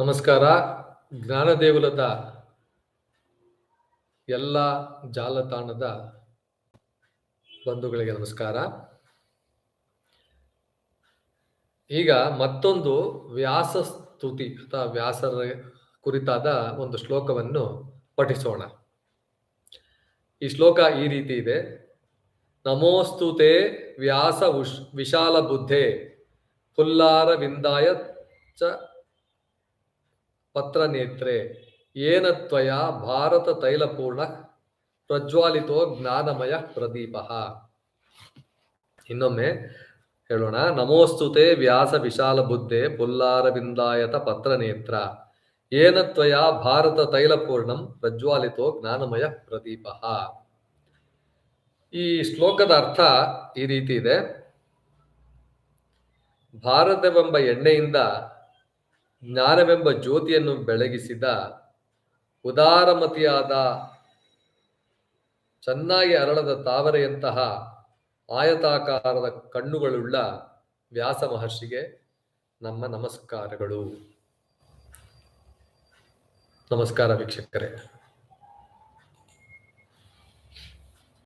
ನಮಸ್ಕಾರ. ಜ್ಞಾನದೇಗುಲದ ಎಲ್ಲ ಜಾಲತಾಣದ ಬಂಧುಗಳಿಗೆ ನಮಸ್ಕಾರ. ಈಗ ಮತ್ತೊಂದು ವ್ಯಾಸ ಸ್ತುತಿ ಅಥವಾ ವ್ಯಾಸರ ಕುರಿತಾದ ಒಂದು ಶ್ಲೋಕವನ್ನು ಪಠಿಸೋಣ. ಈ ಶ್ಲೋಕ ಈ ರೀತಿ ಇದೆ. ನಮೋಸ್ತುತೆ ವ್ಯಾಸ ವಿಶಾಲ ಬುದ್ಧೆ. ಪುಲ್ಲಾರ ವಿಂದಾಯ ಚ ಪತ್ರನೇತ್ರೆ ಏನ ತ್ವಯ ಭಾರತ ತೈಲಪೂರ್ಣ ಪ್ರಜ್ವಾಲಿತೋ ಜ್ಞಾನಮಯ ಪ್ರದೀಪ. ಇನ್ನೊಮ್ಮೆ ಹೇಳೋಣ, ನಮೋಸ್ತುತೆ ವ್ಯಾಸ ವಿಶಾಲ ಬುದ್ಧೆ ಪುಲ್ಲಾರವಿಂದಾಯತ ಏನ ತ್ವಯ ಭಾರತ ತೈಲಪೂರ್ಣಂ ಪ್ರಜ್ವಾಲಿತೋ ಜ್ಞಾನಮಯ ಪ್ರದೀಪ. ಈ ಶ್ಲೋಕದ ಅರ್ಥ ಈ ರೀತಿ ಇದೆ. ಭಾರತವೆಂಬ ಎಣ್ಣೆಯಿಂದ ಜ್ಞಾನವೆಂಬ ಜ್ಯೋತಿಯನ್ನು ಬೆಳಗಿಸಿದ ಉದಾರಮತಿಯಾದ ಚೆನ್ನಾಗಿ ಅರಳದ ತಾವರೆಯಂತಹ ಆಯತಾಕಾರದ ಕಣ್ಣುಗಳುಳ್ಳ ವ್ಯಾಸ ಮಹರ್ಷಿಗೆ ನಮ್ಮ ನಮಸ್ಕಾರಗಳು. ನಮಸ್ಕಾರ ವೀಕ್ಷಕರೇ.